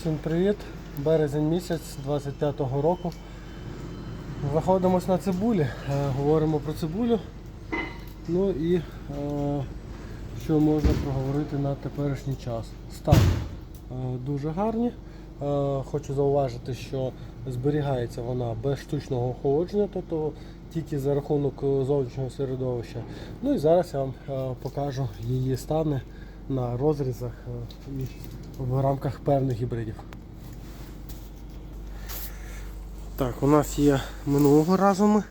Всім привіт! Березень місяць 25-го року. Знаходимось на цибулі, е, говоримо про цибулю. Ну і е, що можна проговорити на теперішній час. Стан е, дуже гарні. Хочу зауважити, що зберігається вона без штучного охолодження, тобто тільки за рахунок зовнішнього середовища. Ну і зараз я вам покажу її стани на розрізах е, і в рамках певних гібридів. Так, у нас є минулого разу ми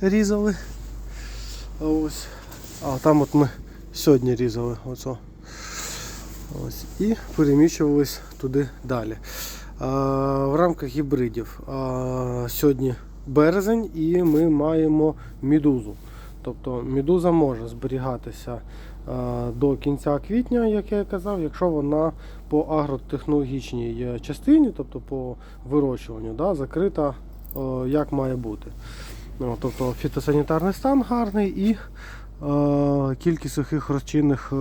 різали. А ось. А там от ми сьогодні різали. Оцо. Ось. І переміщувались туди далі. А, в рамках гібридів а, сьогодні березень і ми маємо мідузу. Тобто мідуза може зберігатися до кінця квітня, як я казав, якщо вона по агротехнологічній е, частині, тобто по вирощуванню, да, закрита як має бути. Ну, тобто фітосанітарний стан гарний і е, кількість сухих розчинних е,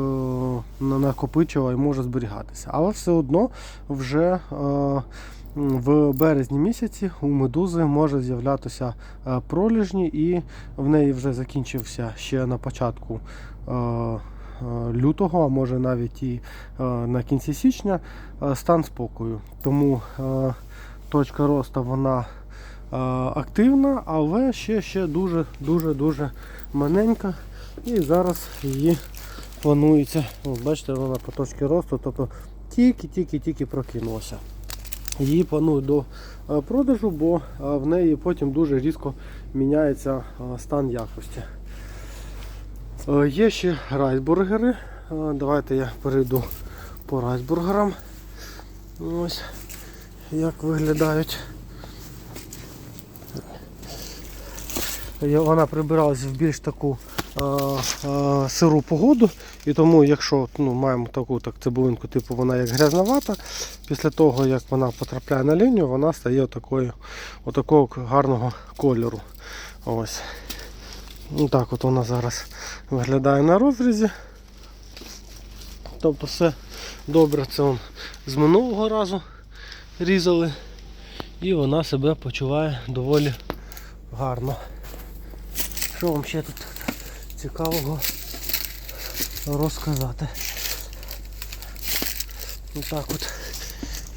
накопичила і може зберігатися. Але все одно вже е, в березні місяці у медузи може з'являтися е, проліжні, і в неї вже закінчився ще на початку. е, е, Лютого, а може навіть і на кінці січня стан спокою. Тому точка росту вона активна, але ще ще дуже дуже дуже маленька. І зараз її планується. Бачите, вона по точці росту, тобто тільки-тільки-тільки прокинулася. Її планують до е, продажу, бо е, в неї потім дуже різко міняється е, стан якості. Є ще райсбургери. Давайте я перейду по райсбургерам. Ось як виглядають. Вона прибиралася в більш таку сиру погоду, і тому, якщо ну, маємо таку так, цибулинку, типу вона як грязновата, після того як вона потрапляє на лінію, вона стає отакою, отакого гарного кольору. Ось. Ну, так от вона зараз виглядає на розрізі. Тобто все добре, це он з минулого разу різали. І вона себе почуває доволі гарно. Що вам ще тут цікавого розказати? Отак от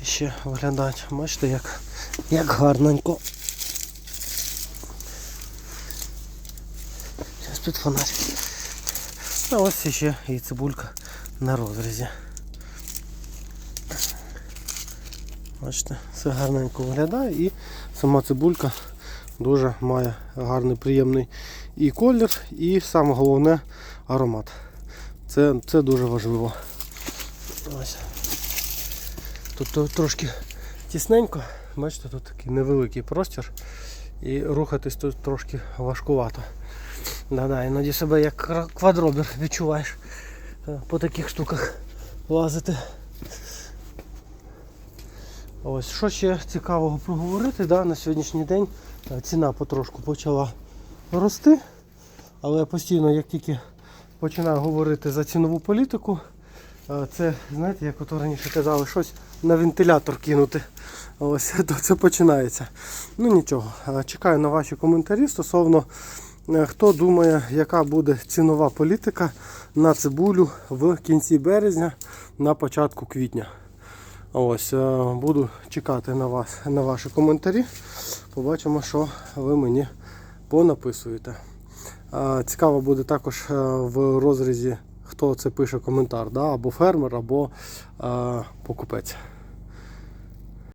ще виглядають. Бачите, як, як гарненько. Зараз під фонарь. А ось ще і цибулька на розрізі. Бачите, все гарненько виглядає і сама цибулька дуже має гарний, приємний і колір, і саме головне аромат. Це, це дуже важливо. Ось. Тут, трошки тісненько, бачите, тут такий невеликий простір і рухатись тут трошки важкувато. Да-да, іноді себе як квадробір відчуваєш е, по таких штуках лазити. Ось, що ще цікавого проговорити, да, на сьогоднішній день ціна потрошку почала рости, але постійно, як тільки починаю говорити за цінову політику, е, це, знаєте, як ото раніше казали, щось на вентилятор кинути. Ось, то це починається. Ну нічого, е, чекаю на ваші коментарі стосовно е, хто думає, яка буде цінова політика на цибулю в кінці березня, на початку квітня. Ось, е, буду чекати на вас, на ваші коментарі. Побачимо, що ви мені понаписуєте. Е, Цікаво буде також е, в розрізі, хто це пише коментар, да? або фермер, або покупець.